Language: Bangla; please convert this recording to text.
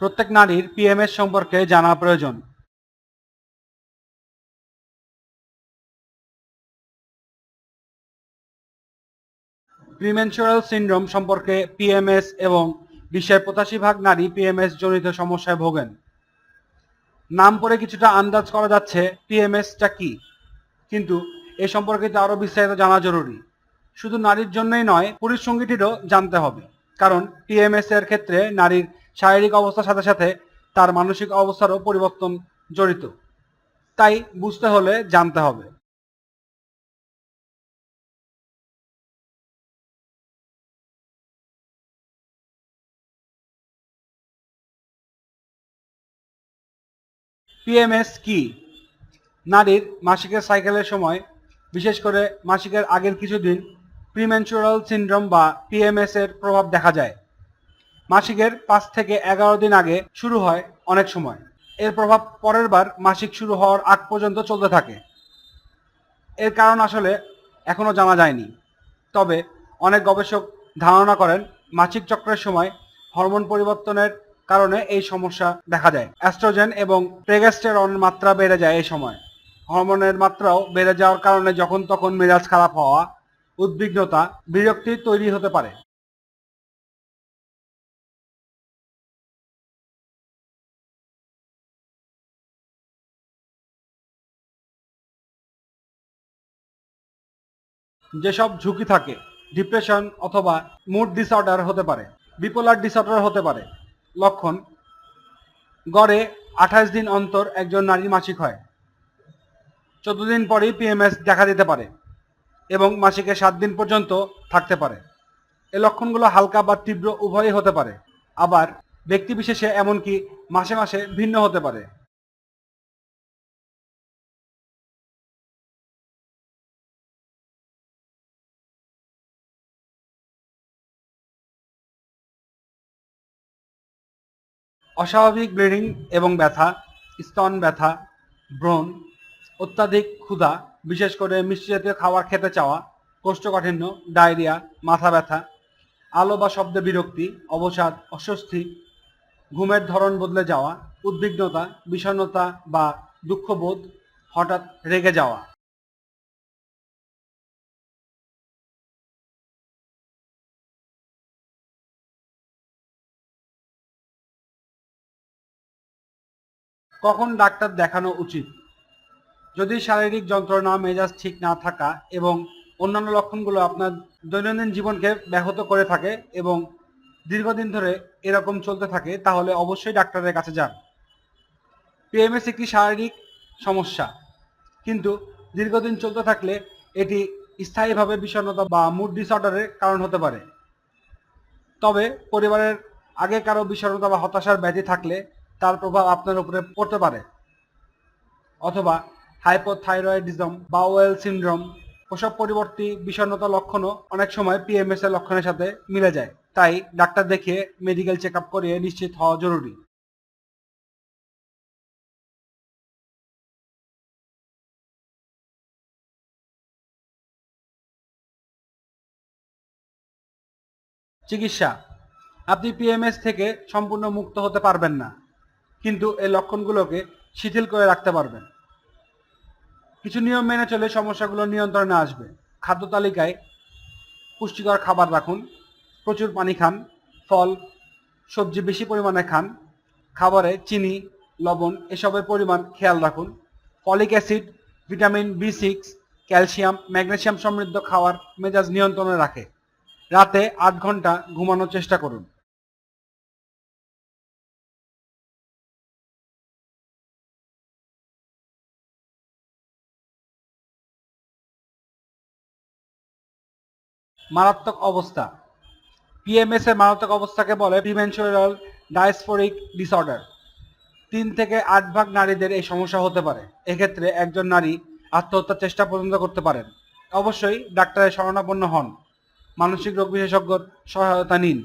প্রত্যেক নারীর পিএমএস সম্পর্কে জানা প্রয়োজন। প্রিমেনচুরাল সিন্ড্রোম সম্পর্কে পিএমএস এবং বিশ্বের পঁচাশি ভাগ নারী পিএমএস জনিত সমস্যায় ভোগেন। নাম পড়ে কিছুটা আন্দাজ করা যাচ্ছে পিএমএসটা কি, কিন্তু এ সম্পর্কিত আরও বিস্তারিত জানা জরুরি। শুধু নারীর জন্যই নয়, পুরুষ সঙ্গীটিরও জানতে হবে, কারণ পিএমএস এর ক্ষেত্রে নারীর শারীরিক অবস্থার সাথে সাথে তার মানসিক অবস্থারও পরিবর্তন জড়িত। তাই বুঝতে হলে জানতে হবে। পিএমএস কি? নারীর মাসিকের সাইকেলের সময়, বিশেষ করে মাসিকের আগের কিছুদিন প্রিমেনচুরাল সিনড্রোম বা পিএমএস এর প্রভাব দেখা যায়। মাসিকের পাঁচ থেকে এগারো দিন আগে শুরু হয় অনেক সময়। এর প্রভাব পরের বার মাসিক শুরু হওয়ার আগ পর্যন্ত চলতে থাকে। এর কারণ আসলে এখনও জানা যায়নি। তবে অনেক গবেষক ধারণা করেন, মাসিক চক্রের সময় হরমোন পরিবর্তনের কারণে এই সমস্যা দেখা যায় অ্যাস্ট্রোজেন এবং প্রেগাস্টেরনের মাত্রা বেড়ে যায় এই সময়। হরমোনের মাত্রাও বেড়ে যাওয়ার কারণে যখন তখন মেজাজ খারাপ হওয়া, উদ্বিগ্নতা, বিরক্তি তৈরি হতে পারে। যেসব ঝুঁকি থাকে, ডিপ্রেশন অথবা মুড ডিসঅর্ডার হতে পারে বিপোলার ডিসঅর্ডার হতে পারে। লক্ষণ, গড়ে আঠাশ দিন অন্তর একজন নারী মাসিক হয়। চোদ্দ দিন পরেই পিএমএস দেখা দিতে পারে এবং মাসিকে সাত দিন পর্যন্ত থাকতে পারে। এ লক্ষণগুলো হালকা বা তীব্র উভয়ই হতে পারে। আবার ব্যক্তিবিশেষে এমনকি মাসে মাসে ভিন্ন হতে পারে। অস্বাভাবিক ব্লিডিং এবং ব্যথা, স্তন ব্যথা, ব্রণ, অত্যাধিক ক্ষুধা, বিশেষ করে মিষ্টি জাতীয় খাবার খেতে চাওয়া, কোষ্ঠকাঠিন্য, ডায়রিয়া, মাথা ব্যথা, আলো বা শব্দে বিরক্তি, অবসাদ, অস্বস্তি, ঘুমের ধরন বদলে যাওয়া, উদ্বিগ্নতা, বিষণ্ণতা বা দুঃখবোধ হঠাৎ রেগে যাওয়া। কখন ডাক্তার দেখানো উচিত? যদি শারীরিক যন্ত্রণা, মেজাজ ঠিক না থাকা এবং অন্যান্য লক্ষণগুলো আপনার দৈনন্দিন জীবনকে ব্যাহত করে থাকে এবং দীর্ঘদিন ধরে এরকম চলতে থাকে, তাহলে অবশ্যই ডাক্তারের কাছে যান। পিএমএস একটি শারীরিক সমস্যা, কিন্তু দীর্ঘদিন চলতে থাকলে এটি স্থায়ীভাবে বিষণ্ণতা বা মুড ডিসঅর্ডারের কারণ হতে পারে। তবে পরিবারের আগে কারও বিষণ্ণতা বা হতাশার ব্যাধি থাকলে তার প্রভাব আপনার উপরে পড়তে পারে। অথবা হাইপোথাইরয়েডিজম বাউয়েল সিন্ড্রোম প্রসব পরিবর্তী বিষণ্ণতা লক্ষণও অনেক সময় পিএমএস এর লক্ষণের সাথে মিলে যায়। তাই ডাক্তার দেখিয়ে মেডিকেল চেক আপ করিয়ে নিশ্চিত হওয়া জরুরি। চিকিৎসা। আপনি পিএমএস থেকে সম্পূর্ণ মুক্ত হতে পারবেন না। কিন্তু এই লক্ষণগুলোকে শিথিল করে রাখতে পারবেন। কিছু নিয়ম মেনে চলে সমস্যাগুলো নিয়ন্ত্রণে আসবে। খাদ্য তালিকায় পুষ্টিকর খাবার রাখুন, প্রচুর পানি খান, ফল, সবজি বেশি পরিমাণে খান, খাবারে চিনি, লবণ এসবের পরিমাণ খেয়াল রাখুন। Folic acid, vitamin B six, calcium, magnesium সমৃদ্ধ খাওয়ার মেজাজ নিয়ন্ত্রণে রাখে। রাতে আট ঘণ্টা ঘুমানোর চেষ্টা করুন। মারাত্মক অবস্থা। পিএমএস এর মারাত্মক অবস্থাকে বলে প্রিমেন্সুরাল ডায়াসফোরিক ডিসঅর্ডার। তিন থেকে আট ভাগ নারীদের এই সমস্যা হতে পারে। এক্ষেত্রে একজন নারী আত্মহত্যার চেষ্টা পর্যন্ত করতে পারেন। অবশ্যই ডাক্তারের শরণাপন্ন হন। মানসিক রোগ বিশেষজ্ঞর সহায়তা নিন।